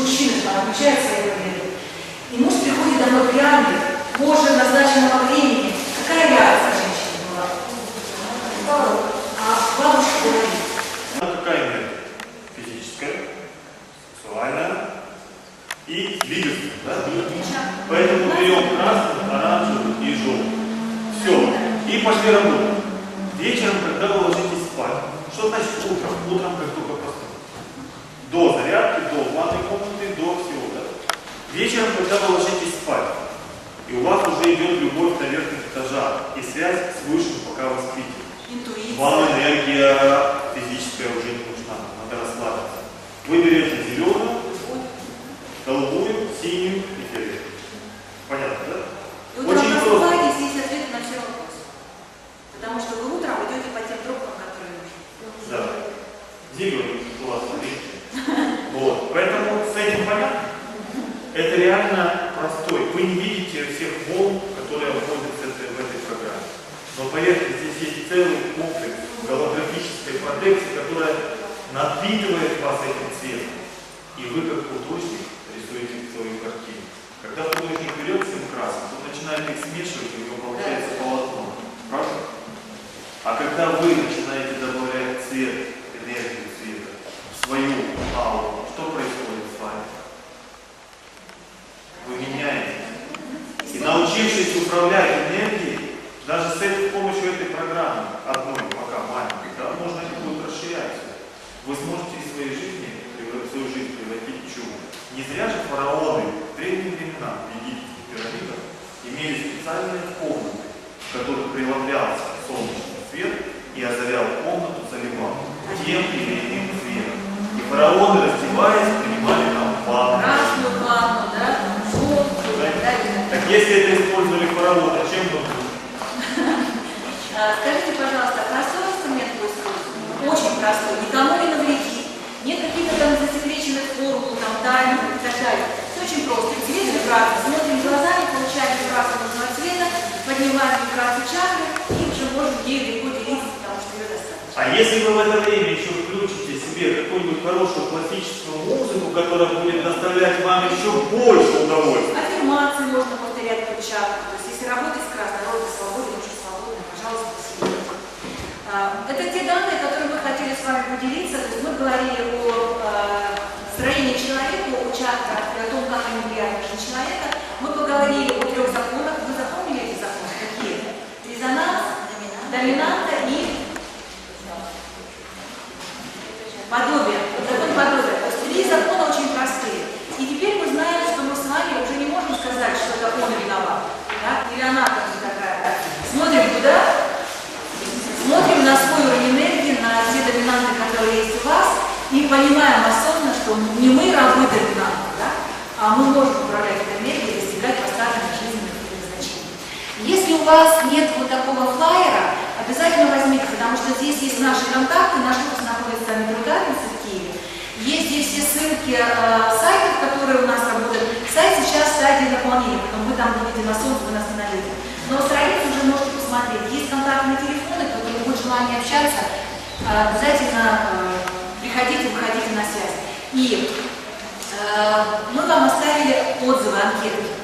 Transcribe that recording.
муж- мужчина там отмечает свои победы. И муж приходит домой пьяный, позже назначенного времени. Какая реакция женщины была? А бабушка говорит, Она какая энергия? Физическая, сексуальная и двигательная. Да? Поэтому берем красный, оранжевый и желтый. Все. И пошли работать. Вечером, когда вы ложитесь спать. Что значит утром? Утром, как только проснулись. До зарядки, до ванной комнаты, до всего. Да? Вечером, когда вы ложитесь спать. И у вас уже идет любовь на верхних этажах. И связь с высшим, пока вы спите. интуиция. Вам энергия физическая уже не нужна, надо расслабиться. Вы берете зеленую, голубую, синюю и фиолетовую. Понятно, да? И утром Очень просто. просыпаетесь, есть ответ на все вопросы. Потому что вы утром идете по тем тропкам, которые нужны. Да. Зеленый у вас, смотрите. Вот. Поэтому? Это реально простой. Вы не видите всех волн, которые обходят в этой, программе. Но поверьте, здесь есть целый комплекс голографической проекции, которая напитывает вас этим цветом. И вы, как художник, рисуете свою картину. Когда художник берет семь красок, он начинает их смешивать, и у него получается полотно. Правда? А когда вы начинаете добавлять цвет, энергию цвета в свою ауру, что происходит с вами? Вы меняетесь. И научившись управлять энергией, даже с помощью этой программы, одной, пока маленькой, да, можно это будет расширять. Вы сможете из своей жизни, свою жизнь превратить в чудо. Не зря же фараоны в древние времена в египетских пирамидах имели специальные комнаты, в которых преломлялся солнечный свет и озарял комнату, заливал тем или иным цветом. И фараоны, раздеваясь, принимали если это использовали а чем нужно? А, Скажите, пожалуйста, простой инструмент искусству? Очень простой, никому не навредит. Нет каких-то там засекреченных формул, там, тайных и так далее. Все очень просто. Цвет вибрации. Смотрим глазами, получаем нужного цвета, поднимаем вибрацию чакры и уже можем ею легко делиться, потому что ее достаточно. А если вы в это время еще включите себе какую-нибудь хорошую классическую музыку, которая будет доставлять вам еще больше удовольствия, Аффирмации можно повторять по чакрам. То есть если работать с красной, рода свободен, уже свободно, пожалуйста, посидите. А, Это те данные, которые мы хотели с вами поделиться. То есть мы говорили о а, строении человека, о чакрах о том, как они влияют на человека. Мы поговорили о трех законах. Вы запомнили эти законы? Какие? Резонанс, доминанта и подобие. Закон подобия. То есть три закона очень простые. И теперь мы знаем, что мы с вами уже не можем сказать, что это он виноват. Да? Или она как такая. да? Смотрим туда, смотрим на свой уровень энергии, на те доминанты, которые есть у вас, и понимаем осознанно, что не мы рабы доминанты, да? а мы можем управлять этой энергией и достигать поставленных жизненных предназначений. Если у вас нет вот такого флайера, обязательно возьмите, потому что здесь есть наши контакты, наш офис находится в метродатнице в Киеве. Есть здесь все ссылки э, сайтов, которые у нас работают. Сайт сейчас в стадии наполнения, поэтому вы там будете на солнце, вы нас не найдете. Но страницу уже можете посмотреть. Есть контактные телефоны, кто будет желание общаться, э, обязательно э, приходите, выходите на связь. И э, мы вам оставили отзывы, анкеты.